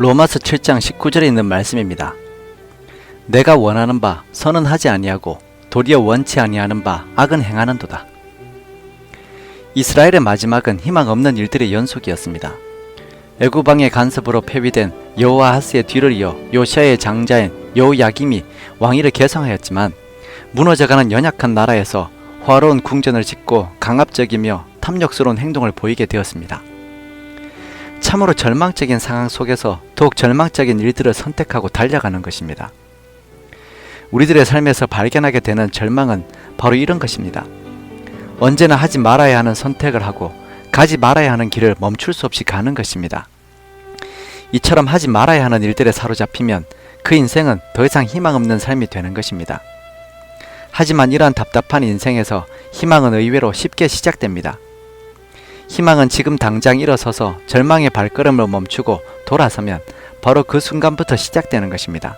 로마서 7장 19절에 있는 말씀입니다. 내가 원하는 바 선은 하지 아니하고 도리어 원치 아니하는 바 악은 행하는도다. 이스라엘의 마지막은 희망 없는 일들의 연속이었습니다. 애구방의 간섭으로 폐위된 여호아하스의 뒤를 이어 요시아의 장자인 여호야김이 왕위를 계승하였지만 무너져가는 연약한 나라에서 화로운 궁전을 짓고 강압적이며 탐욕스러운 행동을 보이게 되었습니다. 참으로 절망적인 상황 속에서 더욱 절망적인 일들을 선택하고 달려가는 것입니다. 우리들의 삶에서 발견하게 되는 절망은 바로 이런 것입니다. 언제나 하지 말아야 하는 선택을 하고 가지 말아야 하는 길을 멈출 수 없이 가는 것입니다. 이처럼 하지 말아야 하는 일들에 사로잡히면 그 인생은 더 이상 희망 없는 삶이 되는 것입니다. 하지만 이러한 답답한 인생에서 희망은 의외로 쉽게 시작됩니다. 희망은 지금 당장 일어서서 절망의 발걸음을 멈추고 돌아서면 바로 그 순간부터 시작되는 것입니다.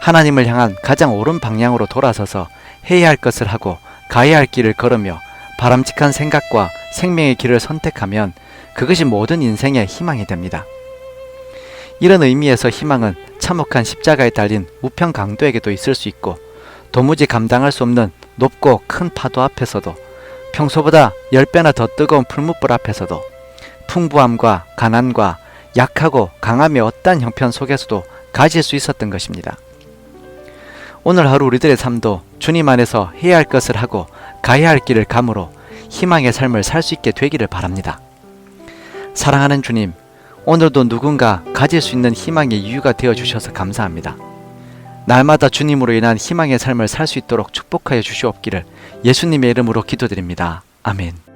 하나님을 향한 가장 옳은 방향으로 돌아서서 해야 할 것을 하고 가야 할 길을 걸으며 바람직한 생각과 생명의 길을 선택하면 그것이 모든 인생의 희망이 됩니다. 이런 의미에서 희망은 참혹한 십자가에 달린 우편 강도에게도 있을 수 있고 도무지 감당할 수 없는 높고 큰 파도 앞에서도 평소보다 10배나 더 뜨거운 풀무불 앞에서도 풍부함과 가난과 약하고 강함의 어떠한 형편 속에서도 가질 수 있었던 것입니다. 오늘 하루 우리들의 삶도 주님 안에서 해야 할 것을 하고 가야 할 길을 감으로 희망의 삶을 살 수 있게 되기를 바랍니다. 사랑하는 주님, 오늘도 누군가 가질 수 있는 희망의 이유가 되어 주셔서 감사합니다. 날마다 주님으로 인한 희망의 삶을 살 수 있도록 축복하여 주시옵기를 예수님의 이름으로 기도드립니다. 아멘.